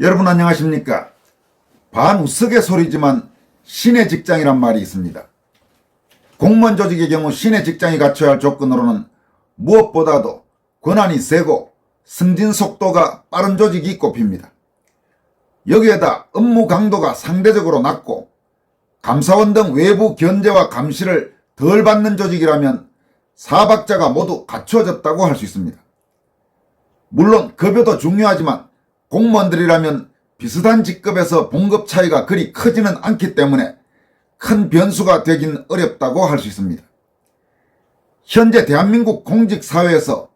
여러분 안녕하십니까? 반우스갯소리지만 신의 직장이란 말이 있습니다. 공무원 조직의 경우 신의 직장이 갖춰야 할 조건으로는 무엇보다도 권한이 세고 승진 속도가 빠른 조직이 꼽힙니다. 여기에다 업무 강도가 상대적으로 낮고 감사원 등 외부 견제와 감시를 덜 받는 조직이라면 사박자가 모두 갖춰졌다고 할 수 있습니다. 물론 급여도 중요하지만 공무원들이라면 비슷한 직급에서 봉급 차이가 그리 크지는 않기 때문에 큰 변수가 되긴 어렵다고 할 수 있습니다. 현재 대한민국 공직사회에서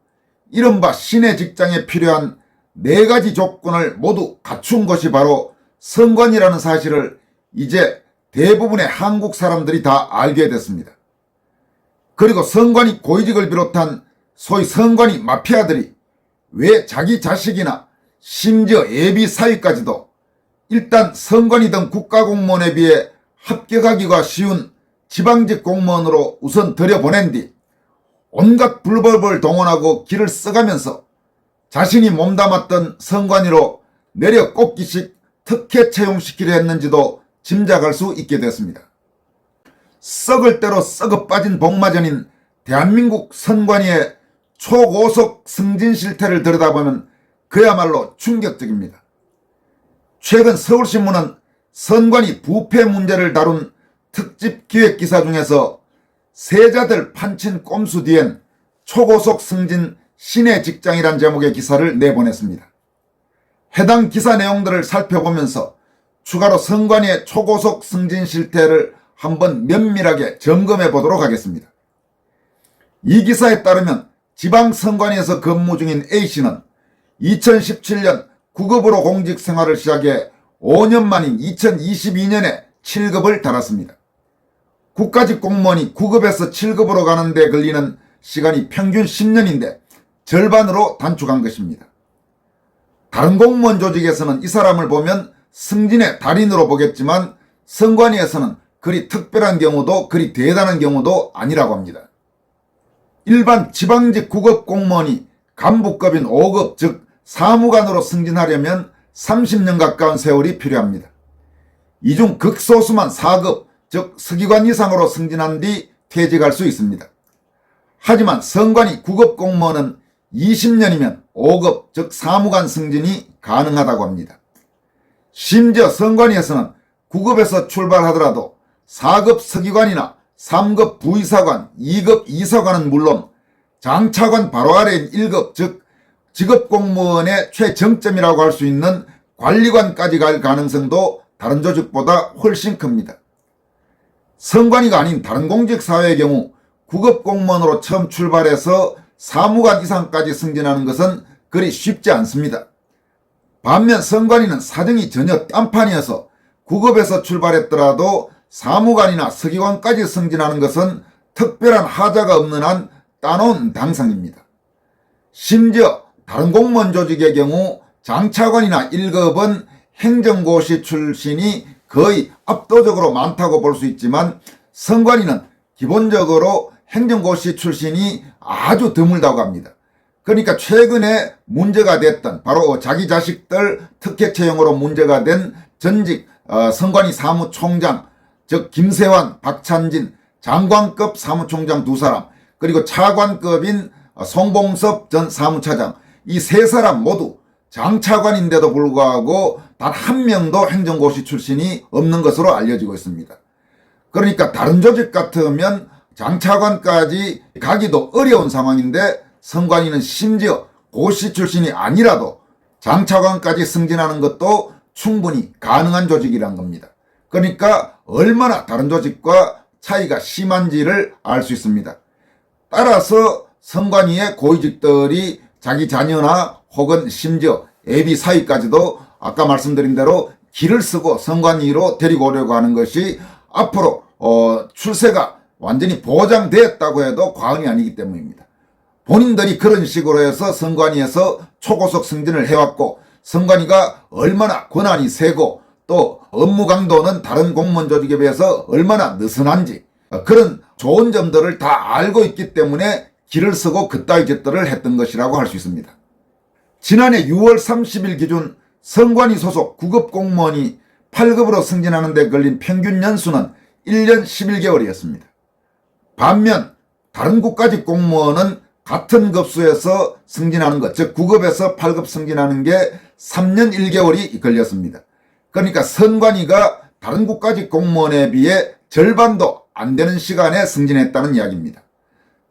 이른바 신의 직장에 필요한 네 가지 조건을 모두 갖춘 것이 바로 선관이라는 사실을 이제 대부분의 한국 사람들이 다 알게 됐습니다. 그리고 선관위 고위직을 비롯한 소위 선관위 마피아들이 왜 자기 자식이나 심지어 예비 사위까지도 일단 선관위 등 국가공무원에 비해 합격하기가 쉬운 지방직 공무원으로 우선 들여보낸 뒤 온갖 불법을 동원하고 길을 써가면서 자신이 몸담았던 선관위로 내려 꼽기식 특혜 채용시키려 했는지도 짐작할 수 있게 됐습니다. 썩을 대로 썩어 빠진 복마전인 대한민국 선관위의 초고속 승진 실태를 들여다보면 그야말로 충격적입니다. 최근 서울신문은 선관위 부패 문제를 다룬 특집 기획기사 중에서 세자들 판친 꼼수 뒤엔 초고속 승진 신의 직장이란 제목의 기사를 내보냈습니다. 해당 기사 내용들을 살펴보면서 추가로 선관위의 초고속 승진 실태를 한번 면밀하게 점검해 보도록 하겠습니다. 이 기사에 따르면 지방선관위에서 근무 중인 A씨는 2017년 9급으로 공직 생활을 시작해 5년 만인 2022년에 7급을 달았습니다. 국가직 공무원이 9급에서 7급으로 가는 데 걸리는 시간이 평균 10년인데 절반으로 단축한 것입니다. 다른 공무원 조직에서는 이 사람을 보면 승진의 달인으로 보겠지만 선관위에서는 그리 특별한 경우도 그리 대단한 경우도 아니라고 합니다. 일반 지방직 9급 공무원이 간부급인 5급 즉 사무관으로 승진하려면 30년 가까운 세월이 필요합니다. 이 중 극소수만 4급 즉 서기관 이상으로 승진한 뒤 퇴직할 수 있습니다. 하지만 선관위 9급 공무원은 20년이면 5급 즉 사무관 승진이 가능하다고 합니다. 심지어 선관위에서는 9급에서 출발하더라도 4급 서기관이나 3급 부의사관, 2급 이사관은 물론 장차관 바로 아래인 1급 즉 직업공무원의 최정점이라고 할 수 있는 관리관까지 갈 가능성도 다른 조직보다 훨씬 큽니다. 선관위가 아닌 다른 공직사회의 경우 9급 공무원으로 처음 출발해서 사무관 이상까지 승진하는 것은 그리 쉽지 않습니다. 반면 선관위는 사정이 전혀 딴판이어서 9급에서 출발했더라도 사무관이나 서기관까지 승진하는 것은 특별한 하자가 없는 한 따놓은 당상입니다. 심지어 다른 공무원 조직의 경우 장차관이나 1급은 행정고시 출신이 거의 압도적으로 많다고 볼 수 있지만 선관위는 기본적으로 행정고시 출신이 아주 드물다고 합니다. 그러니까 최근에 문제가 됐던 바로 자기 자식들 특혜 채용으로 문제가 된 전직 어, 선관위 사무총장 즉 김세환, 박찬진 장관급 사무총장 두 사람 그리고 차관급인 어, 송봉섭 전 사무차장 이 세 사람 모두 장차관인데도 불구하고 단 한 명도 행정고시 출신이 없는 것으로 알려지고 있습니다. 그러니까 다른 조직 같으면 장차관까지 가기도 어려운 상황인데 선관위는 심지어 고시 출신이 아니라도 장차관까지 승진하는 것도 충분히 가능한 조직이란 겁니다. 그러니까 얼마나 다른 조직과 차이가 심한지를 알 수 있습니다. 따라서 선관위의 고위직들이 자기 자녀나 혹은 심지어 애비 사이까지도 아까 말씀드린 대로 길을 쓰고 선관위로 데리고 오려고 하는 것이 앞으로 어, 출세가 완전히 보장됐다고 해도 과언이 아니기 때문입니다. 본인들이 그런 식으로 해서 선관위에서 초고속 승진을 해왔고 선관위가 얼마나 권한이 세고 또 업무 강도는 다른 공무원 조직에 비해서 얼마나 느슨한지 어, 그런 좋은 점들을 다 알고 있기 때문에 길을 쓰고 그따위 짓들을 했던 것이라고 할 수 있습니다. 지난해 6월 30일 기준 선관위 소속 9급 공무원이 8급으로 승진하는 데 걸린 평균 연수는 1년 11개월이었습니다. 반면 다른 국가직 공무원은 같은 급수에서 승진하는 것, 즉 9급에서 8급 승진하는 게 3년 1개월이 걸렸습니다. 그러니까 선관위가 다른 국가직 공무원에 비해 절반도 안 되는 시간에 승진했다는 이야기입니다.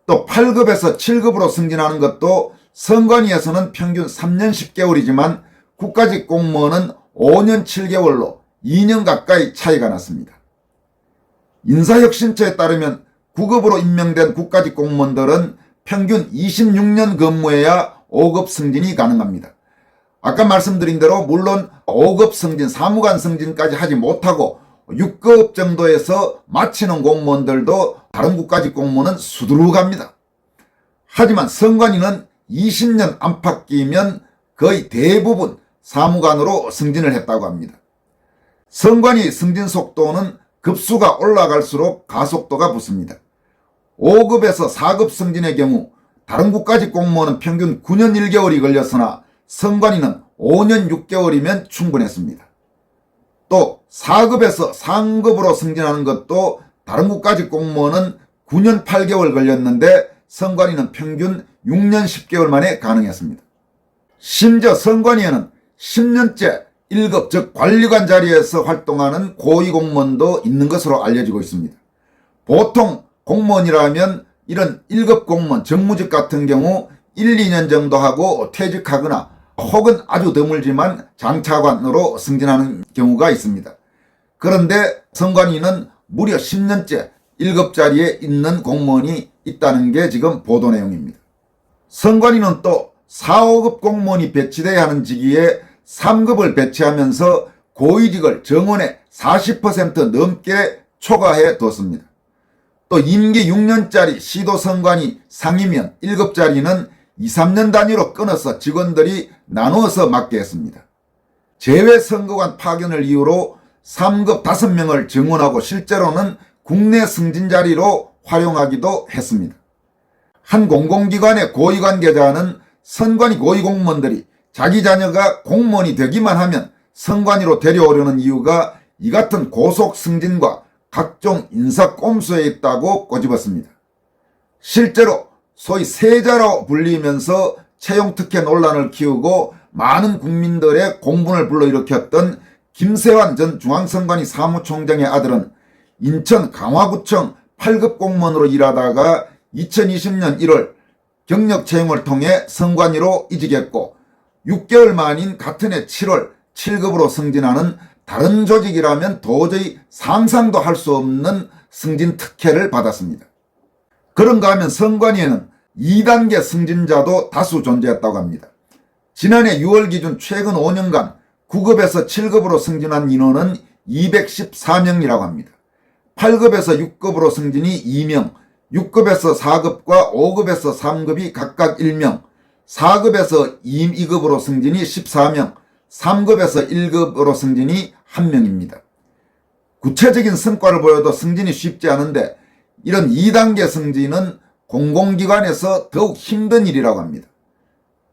또 8급에서 7급으로 승진하는 것도 선관위에서는 평균 3년 10개월이지만 국가직 공무원은 5년 7개월로 2년 가까이 차이가 났습니다. 인사혁신처에 따르면 9급으로 임명된 국가직 공무원들은 평균 26년 근무해야 5급 승진이 가능합니다. 아까 말씀드린 대로 물론 5급 승진, 사무관 승진까지 하지 못하고 6급 정도에서 마치는 공무원들도 다른 국가직 공무원은 수두룩합니다. 하지만 선관위는 20년 안팎이면 거의 대부분 사무관으로 승진을 했다고 합니다. 선관위 승진 속도는 급수가 올라갈수록 가속도가 붙습니다. 5급에서 4급 승진의 경우 다른 국가직 공무원은 평균 9년 1개월이 걸렸으나 선관위는 5년 6개월이면 충분했습니다. 또 4급에서 상급으로 승진하는 것도 다른 국가직 공무원은 9년 8개월 걸렸는데 선관위는 평균 6년 10개월 만에 가능했습니다. 심지어 선관위에는 10년째 1급 즉 관리관 자리에서 활동하는 고위공무원도 있는 것으로 알려지고 있습니다. 보통 공무원이라면 이런 1급 공무원 정무직 같은 경우 1, 2년 정도 하고 퇴직하거나 혹은 아주 드물지만 장차관으로 승진하는 경우가 있습니다. 그런데 선관위는 무려 10년째 1급 자리에 있는 공무원이 있다는 게 지금 보도 내용입니다. 선관위는 또 4, 5급 공무원이 배치돼야 하는 직위에 3급을 배치하면서 고위직을 정원의 40% 넘게 초과해 뒀습니다. 또 임기 6년짜리 시도 선관위 상임위원 1급자리는 2, 3년 단위로 끊어서 직원들이 나누어서 맡게 했습니다. 재외선거관 파견을 이유로 3급 5명을 증원하고 실제로는 국내 승진 자리로 활용하기도 했습니다. 한 공공기관의 고위관계자는 선관위 고위공무원들이 자기 자녀가 공무원이 되기만 하면 선관위로 데려오려는 이유가 이 같은 고속 승진과 각종 인사 꼼수에 있다고 꼬집었습니다. 실제로 소위 세자로 불리면서 채용 특혜 논란을 키우고 많은 국민들의 공분을 불러일으켰던 김세환 전 중앙선관위 사무총장의 아들은 인천 강화구청 8급 공무원으로 일하다가 2020년 1월 경력 채용을 통해 선관위로 이직했고 6개월 만인 같은 해 7월 7급으로 승진하는 다른 조직이라면 도저히 상상도 할 수 없는 승진 특혜를 받았습니다. 그런가 하면 선관위에는 2단계 승진자도 다수 존재했다고 합니다. 지난해 6월 기준 최근 5년간 9급에서 7급으로 승진한 인원은 214명이라고 합니다. 8급에서 6급으로 승진이 2명, 6급에서 4급과 5급에서 3급이 각각 1명, 4급에서 2, 2급으로 승진이 14명, 3급에서 1급으로 승진이 1명입니다. 구체적인 성과를 보여도 승진이 쉽지 않은데 이런 2단계 승진은 공공기관에서 더욱 힘든 일이라고 합니다.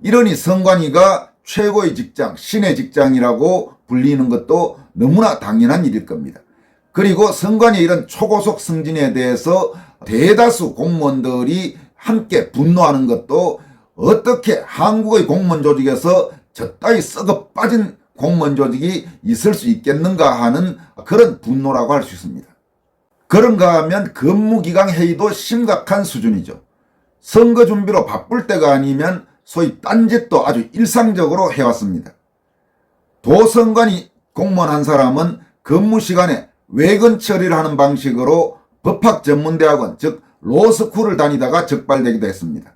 이러니 선관위가 최고의 직장, 신의 직장이라고 불리는 것도 너무나 당연한 일일 겁니다. 그리고 선관위 이런 초고속 승진에 대해서 대다수 공무원들이 함께 분노하는 것도 어떻게 한국의 공무원 조직에서 저따위 썩어 빠진 공무원 조직이 있을 수 있겠는가 하는 그런 분노라고 할 수 있습니다. 그런가 하면 근무기강 회의도 심각한 수준이죠. 선거 준비로 바쁠 때가 아니면 소위 딴짓도 아주 일상적으로 해왔습니다. 도선관위 공무원 한 사람은 근무 시간에 외근 처리를 하는 방식으로 법학 전문대학원 즉 로스쿨을 다니다가 적발되기도 했습니다.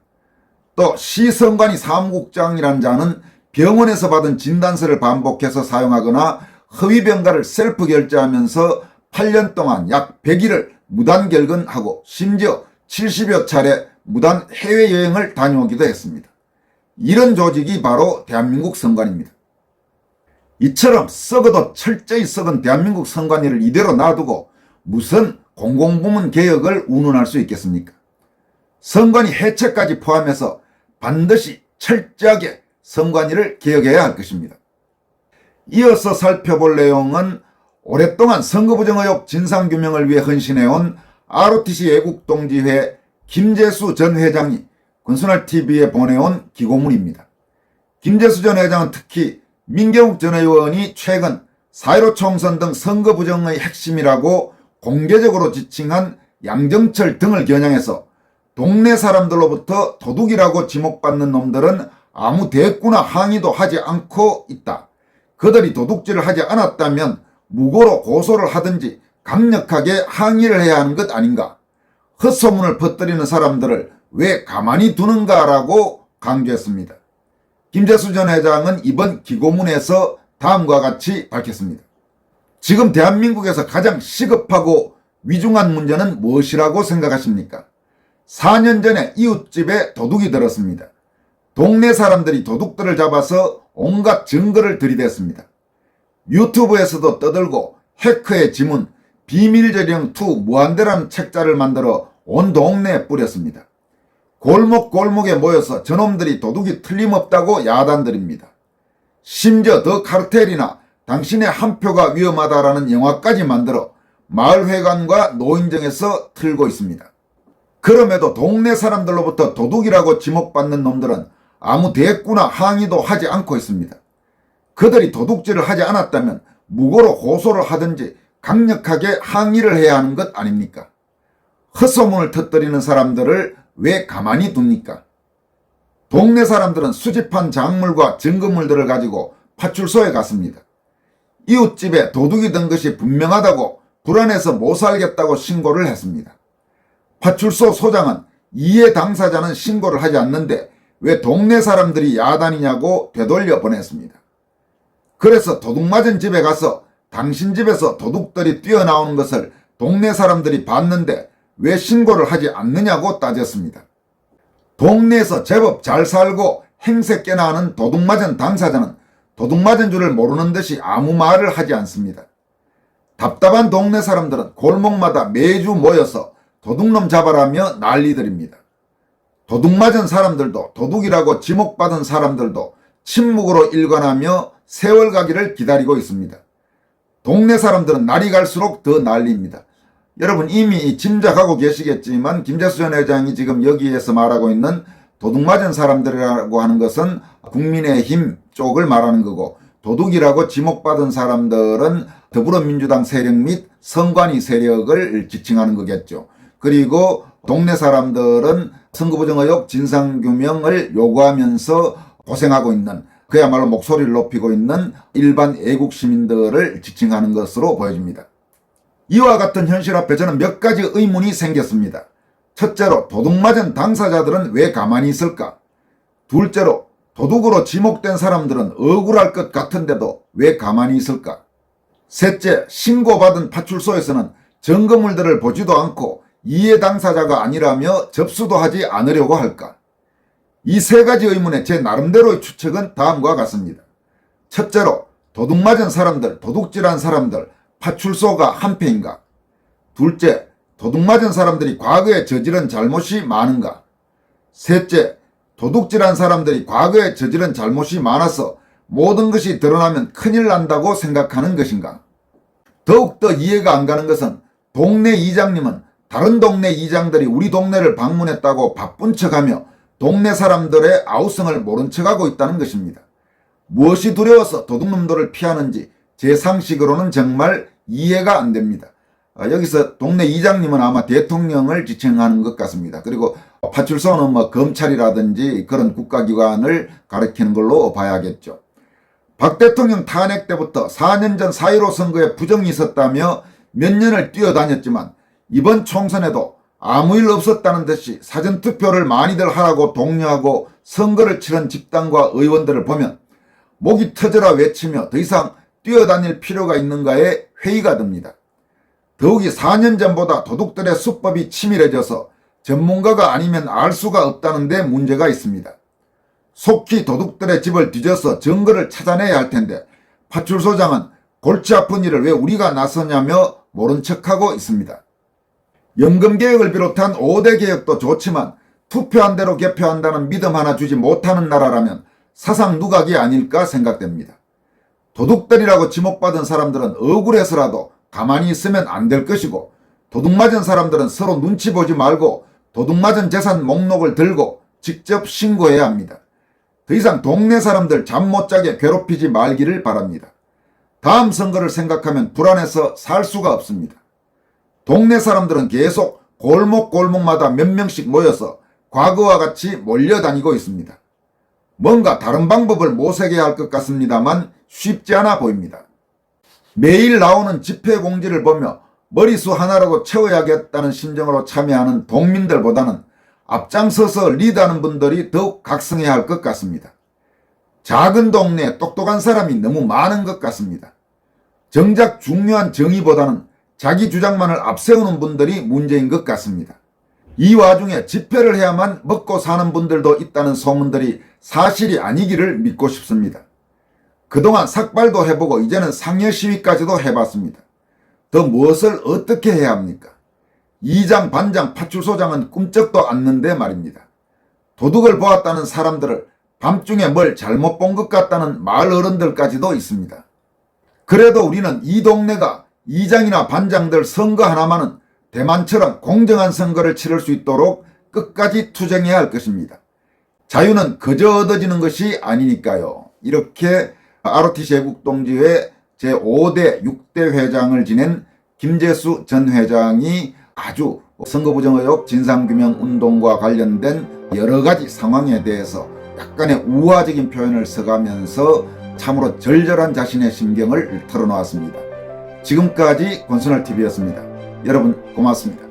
또 시선관위 사무국장이란 자는 병원에서 받은 진단서를 반복해서 사용하거나 허위병가를 셀프 결제하면서 8년 동안 약 100일을 무단 결근하고 심지어 70여 차례 무단 해외여행을 다녀오기도 했습니다. 이런 조직이 바로 대한민국 선관입니다. 이처럼 썩어도 철저히 썩은 대한민국 선관위를 이대로 놔두고 무슨 공공부문 개혁을 운운할 수 있겠습니까? 선관위 해체까지 포함해서 반드시 철저하게 선관위를 개혁해야 할 것입니다. 이어서 살펴볼 내용은 오랫동안 선거부정 의혹 진상규명을 위해 헌신해온 ROTC 애국동지회 김재수 전 회장이 건순할TV에 보내온 기고문입니다. 김재수 전 회장은 특히 민경욱 전 의원이 최근 4.15 총선 등 선거 부정의 핵심이라고 공개적으로 지칭한 양정철 등을 겨냥해서 동네 사람들로부터 도둑이라고 지목받는 놈들은 아무 대꾸나 항의도 하지 않고 있다. 그들이 도둑질을 하지 않았다면 무고로 고소를 하든지 강력하게 항의를 해야 하는 것 아닌가. 헛소문을 퍼뜨리는 사람들을 왜 가만히 두는가라고 강조했습니다. 김재수 전 회장은 이번 기고문에서 다음과 같이 밝혔습니다. 지금 대한민국에서 가장 시급하고 위중한 문제는 무엇이라고 생각하십니까? 4년 전에 이웃집에 도둑이 들었습니다. 동네 사람들이 도둑들을 잡아서 온갖 증거를 들이댔습니다. 유튜브에서도 떠들고 해커의 지문, 비밀저령2 무한대라는 책자를 만들어 온 동네에 뿌렸습니다. 골목골목에 모여서 저놈들이 도둑이 틀림없다고 야단드립니다. 심지어 더 카르텔이나 당신의 한 표가 위험하다라는 영화까지 만들어 마을회관과 노인정에서 틀고 있습니다. 그럼에도 동네 사람들로부터 도둑이라고 지목받는 놈들은 아무 대꾸나 항의도 하지 않고 있습니다. 그들이 도둑질을 하지 않았다면 무고로 고소를 하든지 강력하게 항의를 해야 하는 것 아닙니까? 헛소문을 터뜨리는 사람들을 왜 가만히 둡니까? 동네 사람들은 수집한 작물과 증거물들을 가지고 파출소에 갔습니다. 이웃집에 도둑이 든 것이 분명하다고 불안해서 못 살겠다고 신고를 했습니다. 파출소 소장은 이해 당사자는 신고를 하지 않는데 왜 동네 사람들이 야단이냐고 되돌려 보냈습니다. 그래서 도둑 맞은 집에 가서 당신 집에서 도둑들이 뛰어나오는 것을 동네 사람들이 봤는데 왜 신고를 하지 않느냐고 따졌습니다. 동네에서 제법 잘 살고 행세 깨나 하는 도둑 맞은 당사자는 도둑 맞은 줄을 모르는 듯이 아무 말을 하지 않습니다. 답답한 동네 사람들은 골목마다 매주 모여서 도둑놈 잡아라며 난리들입니다. 도둑 맞은 사람들도 도둑이라고 지목받은 사람들도 침묵으로 일관하며 세월 가기를 기다리고 있습니다. 동네 사람들은 날이 갈수록 더 난리입니다. 여러분 이미 짐작하고 계시겠지만 김재수 전 회장이 지금 여기에서 말하고 있는 도둑 맞은 사람들이라고 하는 것은 국민의힘 쪽을 말하는 거고 도둑이라고 지목받은 사람들은 더불어민주당 세력 및 선관위 세력을 지칭하는 거겠죠. 그리고 동네 사람들은 선거부정 의혹 진상규명을 요구하면서 고생하고 있는 그야말로 목소리를 높이고 있는 일반 애국 시민들을 지칭하는 것으로 보여집니다. 이와 같은 현실 앞에 저는 몇 가지 의문이 생겼습니다. 첫째로 도둑 맞은 당사자들은 왜 가만히 있을까? 둘째로 도둑으로 지목된 사람들은 억울할 것 같은데도 왜 가만히 있을까? 셋째, 신고받은 파출소에서는 증거물들을 보지도 않고 이해 당사자가 아니라며 접수도 하지 않으려고 할까? 이 세 가지 의문의 제 나름대로의 추측은 다음과 같습니다. 첫째로 도둑 맞은 사람들, 도둑질한 사람들, 파출소가 한패인가? 둘째, 도둑 맞은 사람들이 과거에 저지른 잘못이 많은가? 셋째, 도둑질한 사람들이 과거에 저지른 잘못이 많아서 모든 것이 드러나면 큰일 난다고 생각하는 것인가? 더욱더 이해가 안 가는 것은 동네 이장님은 다른 동네 이장들이 우리 동네를 방문했다고 바쁜 척하며 동네 사람들의 아우성을 모른 척하고 있다는 것입니다. 무엇이 두려워서 도둑놈들을 피하는지 제 상식으로는 정말 이해가 안 됩니다. 아, 여기서 동네 이장님은 아마 대통령을 지칭하는 것 같습니다. 그리고 파출소는 뭐 검찰이라든지 그런 국가기관을 가리키는 걸로 봐야겠죠. 박 대통령 탄핵 때부터 4년 전 4.15 선거에 부정이 있었다며 몇 년을 뛰어다녔지만 이번 총선에도 아무 일 없었다는 듯이 사전투표를 많이들 하라고 독려하고 선거를 치른 집단과 의원들을 보면 목이 터져라 외치며 더 이상 뛰어다닐 필요가 있는가에 회의가 듭니다. 더욱이 4년 전보다 도둑들의 수법이 치밀해져서 전문가가 아니면 알 수가 없다는 데 문제가 있습니다. 속히 도둑들의 집을 뒤져서 증거를 찾아내야 할 텐데 파출소장은 골치 아픈 일을 왜 우리가 나서냐며 모른 척하고 있습니다. 연금개혁을 비롯한 5대 개혁도 좋지만 투표한 대로 개표한다는 믿음 하나 주지 못하는 나라라면 사상 누각이 아닐까 생각됩니다. 도둑들이라고 지목받은 사람들은 억울해서라도 가만히 있으면 안 될 것이고 도둑 맞은 사람들은 서로 눈치 보지 말고 도둑 맞은 재산 목록을 들고 직접 신고해야 합니다. 더 이상 동네 사람들 잠 못 자게 괴롭히지 말기를 바랍니다. 다음 선거를 생각하면 불안해서 살 수가 없습니다. 동네 사람들은 계속 골목골목마다 몇 명씩 모여서 과거와 같이 몰려다니고 있습니다. 뭔가 다른 방법을 모색해야 할 것 같습니다만 쉽지 않아 보입니다. 매일 나오는 집회 공지를 보며 머리수 하나라도 채워야겠다는 심정으로 참여하는 동민들보다는 앞장서서 리드하는 분들이 더욱 각성해야 할 것 같습니다. 작은 동네에 똑똑한 사람이 너무 많은 것 같습니다. 정작 중요한 정의보다는 자기 주장만을 앞세우는 분들이 문제인 것 같습니다. 이 와중에 집회를 해야만 먹고 사는 분들도 있다는 소문들이 사실이 아니기를 믿고 싶습니다. 그동안 삭발도 해보고 이제는 상여 시위까지도 해봤습니다. 더 무엇을 어떻게 해야 합니까? 이장, 반장, 파출소장은 꿈쩍도 않는데 말입니다. 도둑을 보았다는 사람들을 밤중에 뭘 잘못 본 것 같다는 마을 어른들까지도 있습니다. 그래도 우리는 이 동네가 이장이나 반장들 선거 하나만은 대만처럼 공정한 선거를 치를 수 있도록 끝까지 투쟁해야 할 것입니다. 자유는 그저 얻어지는 것이 아니니까요. 이렇게 ROTC 애국동지회 제5대 6대 회장을 지낸 김재수 전 회장이 아주 선거 부정 의혹 진상규명 운동과 관련된 여러 가지 상황에 대해서 약간의 우화적인 표현을 써가면서 참으로 절절한 자신의 심경을 털어놓았습니다. 지금까지 권순월 TV였습니다. 여러분 고맙습니다.